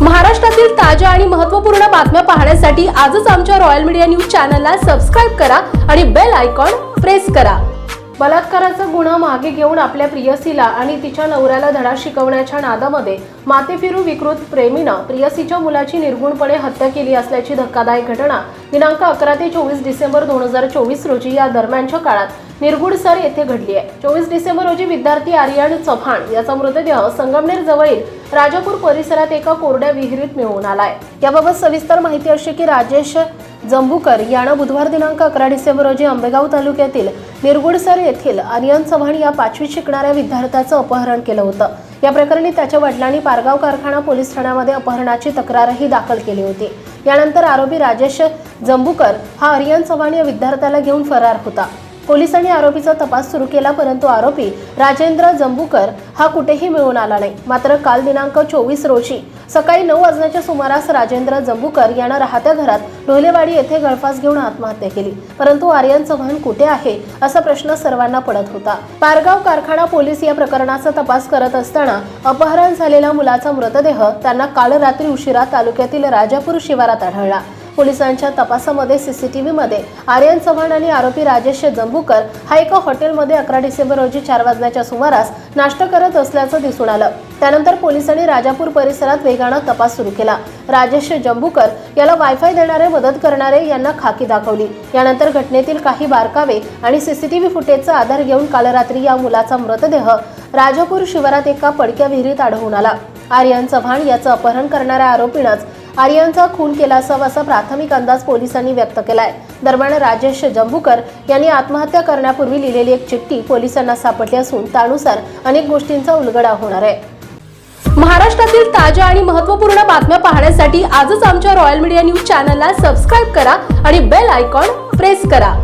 महाराष्ट्रातील ताज्या आणि महत्त्वपूर्ण बातम्या पाहण्यासाठी आजच आमच्या रॉयल मीडिया न्यूज चॅनलला सबस्क्राईब करा आणि बेल आयकॉन प्रेस करा. बलात्काराचा गुन्हा मागे घेऊन आपल्या प्रियसीला आणि तिच्या नवऱ्याला धडा शिकवण्याच्या नादामध्ये मातेफिरू विकृत प्रेमीनं प्रियसीच्या मुलाची निर्गुणपणे हत्या केली असल्याची धक्कादायक घटना दिनांक अकरा ते चोवीस डिसेंबर दोन हजार चोवीस रोजी या दरम्यानच्या काळात निरगुडसर येथे घडली आहे. चोवीस डिसेंबर रोजी विद्यार्थी आर्यन चव्हाण याचा मृतदेह संगमनेर जवळील राजापूर परिसरात एका कोरड्या विहिरीत मिळवून आलाय. याबाबत सविस्तर माहिती अशी की राजेश जंबूकर यानं बुधवार दिनांक अकरा डिसेंबर रोजी आंबेगाव तालुक्यातील निरगुडसर येथील आर्यन चव्हाण या पाचवीत शिकणाऱ्या विद्यार्थ्याचं अपहरण केलं होतं. या प्रकरणी त्याच्या वडिलांनी पारगाव कारखाना पोलीस ठाण्यामध्ये अपहरणाची तक्रारही दाखल केली होती. यानंतर आरोपी राजेश जंबूकर हा आर्यन चव्हाण या विद्यार्थ्याला घेऊन फरार होता. पोलिसांनी आरोपीचा तपास सुरू केला परंतु आरोपी राजेंद्र जंबूकर हा कुठेही मिळून आला नाही. मात्र काल दिनांक चोवीस रोजी सकाळी नऊ वाजण्याच्या सुमारास राजेंद्र जंबूकर यानं राहत्या घरात ढोलेवाडी येथे गळफास घेऊन आत्महत्या केली. परंतु आर्यन चव्हाण कुठे आहे असा प्रश्न सर्वांना पडत होता. पारगाव कारखाना पोलीस या प्रकरणाचा तपास करत असताना अपहरण झालेल्या मुलाचा मृतदेह त्यांना काल रात्री उशिरा तालुक्यातील राजापूर शिवारात आढळला. पोलिसांच्या तपासामध्ये सीसीटीव्ही मध्ये आर्यन चव्हाण आणि आरोपी राजेश जंबूकर हा एका हॉटेलमध्ये अकरा डिसेंबर रोजी चार वाजण्याच्या सुमारास नाश्ता करत असल्याचं दिसून आलं. त्यानंतर पोलिसांनी राजापूर परिसरात वेगानं तपास सुरू केला. राजेश जंबूकर याला वायफाय देणारे मदत करणारे यांना खाकी दाखवली. यानंतर घटनेतील काही बारकावे आणि सीसीटीव्ही फुटेजचा आधार घेऊन काल रात्री या मुलाचा मृतदेह राजापूर शिवारात एका पडक्या विहिरीत आढळून आला. आर्यन चव्हाण याचं अपहरण करणाऱ्या आरोपीनंच आर्यनचा खून केला असावा असा प्राथमिक अंदाज पोलिसांनी व्यक्त केलाय. दरम्यान राजेश जंबूकर यांनी आत्महत्या करण्यापूर्वी लिहिलेली एक चिठ्ठी पोलिसांना सापडली असून त्यानुसार अनेक गोष्टींचा उलगडा होणार आहे. महाराष्ट्रातील ताज्या आणि महत्त्वपूर्ण बातम्या पाहण्यासाठी आजच आमच्या रॉयल मीडिया न्यूज चॅनलला सबस्क्राईब करा आणि बेल आयकॉन प्रेस करा.